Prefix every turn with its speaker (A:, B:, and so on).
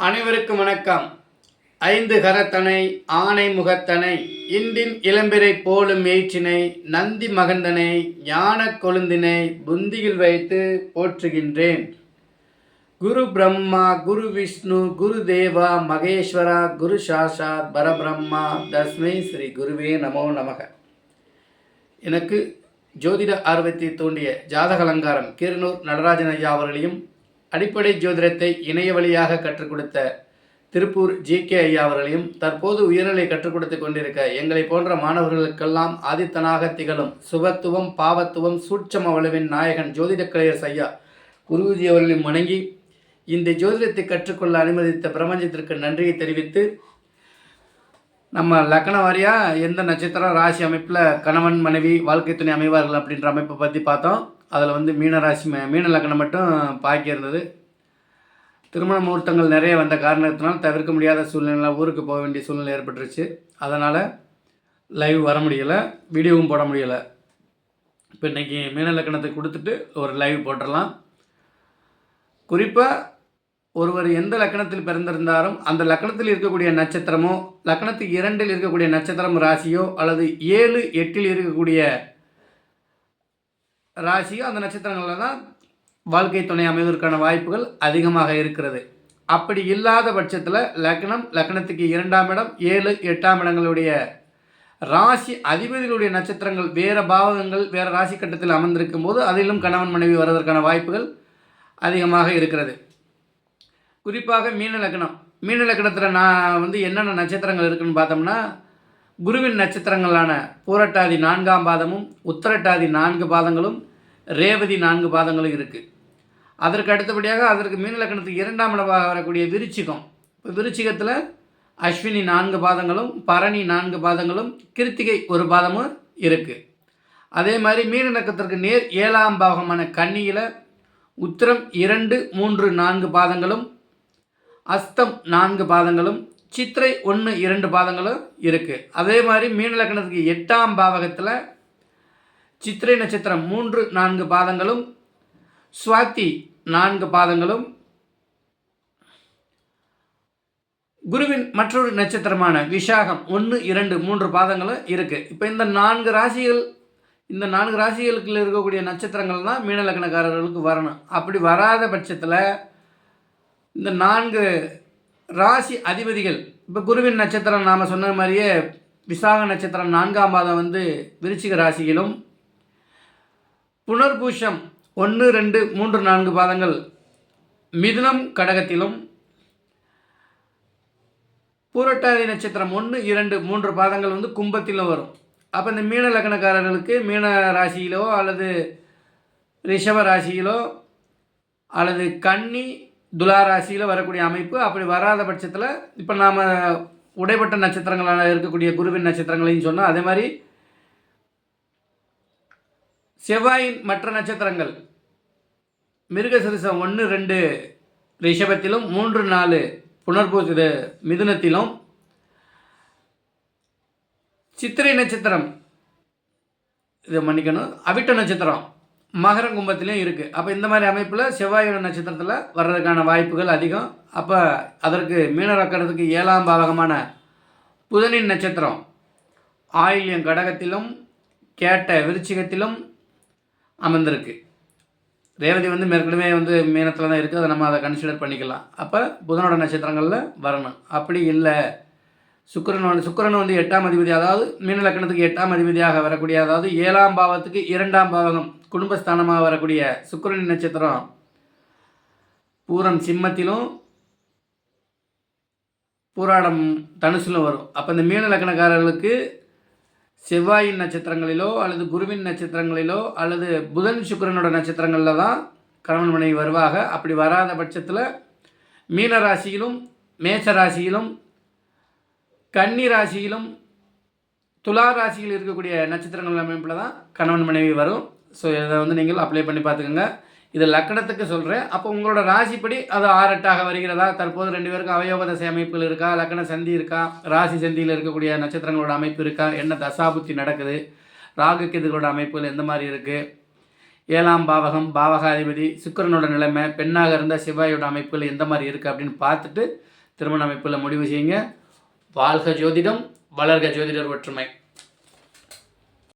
A: அனைவருக்கும் வணக்கம். ஐந்து கரத்தனை ஆனை முகத்தனை இந்தின் இளம்பிரை போலும் மேய்ச்சினை நந்தி மகந்தனை ஞான கொழுந்தினை புந்தியில் வைத்து போற்றுகின்றேன். குரு பிரம்மா குரு விஷ்ணு குரு தேவா மகேஸ்வரா குரு சாஷா பரபிரம்மா தஸ்மை ஸ்ரீ குருவே நமோ நமக. எனக்கு ஜோதிட ஆர்வத்தை தூண்டிய ஜாதக அலங்காரம் கீரனூர் நடராஜன் ஐயா அவர்களையும் அடிப்படை ஜோதிடத்தை இணைய வழியாக கற்றுக் கொடுத்த திருப்பூர் ஜி கே ஐயா அவர்களையும் தற்போது உயர்நிலை கற்றுக் கொடுத்து கொண்டிருக்க எங்களை போன்ற மாணவர்களுக்கெல்லாம் ஆதித்தனாக திகழும் சுபத்துவம் பாவத்துவம் சூட்சம வலுவின் நாயகன் ஜோதிட கலையரசு ஐயா குருஜி அவர்களையும் வணங்கி இந்த ஜோதிடத்தை கற்றுக்கொள்ள அனுமதித்த பிரபஞ்சத்திற்கு நன்றியை தெரிவித்து நம்ம லக்கண வாரியாக எந்த நட்சத்திரம் ராசி அமைப்பில் கணவன் மனைவி வாழ்க்கை துணை அமைவார்கள் அப்படின்ற அமைப்பை பற்றி பார்த்தோம். அதில் வந்து மீன ராசி மீன லக்கணம் மட்டும் பாக்கி இருந்தது. திருமண முகூர்த்தங்கள் நிறைய வந்த காரணத்தினால் தவிர்க்க முடியாத சூழ்நிலை ஊருக்கு போக வேண்டிய சூழ்நிலை ஏற்பட்டுருச்சு. அதனால் லைவ் வர முடியலை வீடியோவும் போட முடியலை. இப்போ இன்றைக்கி மீன லக்கணத்தை கொடுத்துட்டு ஒரு லைவ் போட்டுடலாம். குறிப்பாக ஒருவர் எந்த லக்கணத்தில் பிறந்திருந்தாலும் அந்த லக்கணத்தில் இருக்கக்கூடிய நட்சத்திரமோ லக்கணத்துக்கு இரண்டில் இருக்கக்கூடிய நட்சத்திரம் ராசியோ அல்லது ஏழு எட்டில் இருக்கக்கூடிய ராசியோ அந்த நட்சத்திரங்களில் தான் வாழ்க்கை துணை அமைவதற்கான வாய்ப்புகள் அதிகமாக இருக்கிறது. அப்படி இல்லாத பட்சத்தில் லக்னம் லக்னத்துக்கு இரண்டாம் இடம் ஏழு எட்டாம் இடங்களுடைய ராசி அதிபதிகளுடைய நட்சத்திரங்கள் வேறு பாவகங்கள் வேறு ராசி கட்டத்தில் அமர்ந்திருக்கும் போது அதிலும் கணவன் மனைவி வருவதற்கான வாய்ப்புகள் அதிகமாக இருக்கிறது. குறிப்பாக மீன லக்னம். மீன லக்னத்தில் நான் வந்து என்னென்ன நட்சத்திரங்கள் இருக்குன்னு பார்த்தோம்னா குருவின் நட்சத்திரங்களான பூரட்டாதி நான்காம் பாதமும் உத்தரட்டாதி நான்கு பாதங்களும் ரேவதி நான்கு பாதங்களும் இருக்குது அதற்கு அடுத்தபடியாக அதற்கு மீன லக்கணத்துக்கு இரண்டாம் இடமாக வரக்கூடிய விருச்சிகம். இப்போ விருச்சிகத்தில் அஸ்வினி நான்கு பாதங்களும் பரணி நான்கு பாதங்களும் கிருத்திகை ஒரு பாதமும் இருக்குது அதே மாதிரி மீன நேர் ஏழாம் பாகமான கன்னியில் உத்திரம் இரண்டு மூன்று நான்கு பாதங்களும் அஸ்தம் நான்கு பாதங்களும் சித்திரை ஒன்று இரண்டு பாதங்களும் இருக்குது அதே மாதிரி மீன லக்னத்துக்கு எட்டாம் பாவகத்தில் சித்திரை நட்சத்திரம் மூன்று நான்கு பாதங்களும் சுவாதி நான்கு பாதங்களும் குருவின் மற்றொரு நட்சத்திரமான விஷாகம் ஒன்று இரண்டு மூன்று பாதங்களும் இருக்குது இப்போ இந்த நான்கு ராசிகள் இந்த நான்கு ராசிகளுக்கு இருக்கக்கூடிய நட்சத்திரங்கள் தான் மீன லக்னக்காரர்களுக்கு வரணும். அப்படி வராத பட்சத்தில் இந்த நான்கு ராசி அதிபதிகள். இப்போ குருவின் நட்சத்திரம் நாம் சொன்ன மாதிரியே விசாக நட்சத்திரம் நான்காம் பாதம் வந்து விருச்சிக ராசியிலும் புனர்பூஷம் ஒன்று ரெண்டு மூன்று நான்கு பாதங்கள் மிதுனம் கடகத்திலும் பூரட்டாதி நட்சத்திரம் ஒன்று இரண்டு மூன்று பாதங்கள் வந்து கும்பத்திலும் வரும். அப்போ இந்த மீன லக்னக்காரர்களுக்கு மீன ராசியிலோ அல்லது ரிஷப ராசியிலோ அல்லது கன்னி துலா ராசியில் வரக்கூடிய அமைப்பு அப்படி வராத பட்சத்தில் இப்போ நாம் உடைப்பட்ட நட்சத்திரங்களாக இருக்கக்கூடிய குருவின் நட்சத்திரங்களையும் சொன்னோம் அதே மாதிரி செவ்வாயின் மற்ற நட்சத்திரங்கள் மிருகசிரிசம் ஒன்று ரெண்டு ரிஷபத்திலும் மூன்று நாலு புனர்பூச இது மிதுனத்திலும். சித்திரை நட்சத்திரம் இதை மன்னிக்கணும் அவிட்ட நட்சத்திரம் மகர கும்பத்திலையும் இருக்குது அப்போ இந்த மாதிரி அமைப்பில் செவ்வாய் நட்சத்திரத்தில் வர்றதுக்கான வாய்ப்புகள் அதிகம். அப்போ அதற்கு மீனரக்கிறதுக்கு ஏழாம் பாவகமான புதனின் நட்சத்திரம் ஆயில்யம் கடகத்திலும் கேட்ட விருச்சிகத்திலும் அமர்ந்திருக்கு. ரேவதி வந்து மேற்கனவே வந்து மீனத்தில் தான் இருக்குது அதை நம்ம அதை கன்சிடர் பண்ணிக்கலாம். அப்போ புதனோட நட்சத்திரங்களில் வரணும். அப்படி இல்லை சுக்கரன் வந்து சுக்கிரன் வந்து எட்டாம் அதிபதி. அதாவது மீன லக்னத்துக்கு எட்டாம் அதிபதியாக வரக்கூடிய அதாவது ஏழாம் பாவத்துக்கு இரண்டாம் பாவகம் குடும்பஸ்தானமாக வரக்கூடிய சுக்கரன் நட்சத்திரம். பூரம் சிம்மத்திலும் பூராடம் தனுசிலும் வரும். அப்போ இந்த மீன லக்னக்காரர்களுக்கு செவ்வாயின் நட்சத்திரங்களிலோ அல்லது குருவின் நட்சத்திரங்களிலோ அல்லது புதன் சுக்கிரனோட நட்சத்திரங்களில் தான் கணவன் மனைவி வருவாங்க. அப்படி வராத பட்சத்தில் மீன ராசியிலும் மேச ராசியிலும் கன்னி ராசியிலும் துலா ராசியில் இருக்கக்கூடிய நட்சத்திரங்கள் அமைப்பில் தான் கணவன் மனைவி வரும். ஸோ இதை வந்து நீங்கள் அப்ளை பண்ணி பார்த்துக்கோங்க. இது லக்கணத்துக்கு சொல்கிறேன் அப்போ உங்களோட ராசிப்படி அது ஆறெட்டாக வருகிறதா? தற்போது ரெண்டு பேருக்கும் அவயோக தசை அமைப்புகள் இருக்கா? லக்கண சந்தி இருக்கா? ராசி சந்தியில் இருக்கக்கூடிய நட்சத்திரங்களோட அமைப்பு இருக்கா? என்ன தசாபுத்தி நடக்குது? ராகு கேதுகளோட அமைப்புகள் எந்த மாதிரி இருக்குது ஏழாம் பாவகம் பாவகாதிபதி சுக்கிரனோட நிலைமை பெண்ணாக இருந்தால் சிவாயோட அமைப்புகள் எந்த மாதிரி இருக்குது அப்படின்னு பார்த்துட்டு திருமண அமைப்பில் முடிவு செய்யுங்க. வாழ்க ஜோதிடம் வளர்க ஜோதிடர் ஒற்றுமை.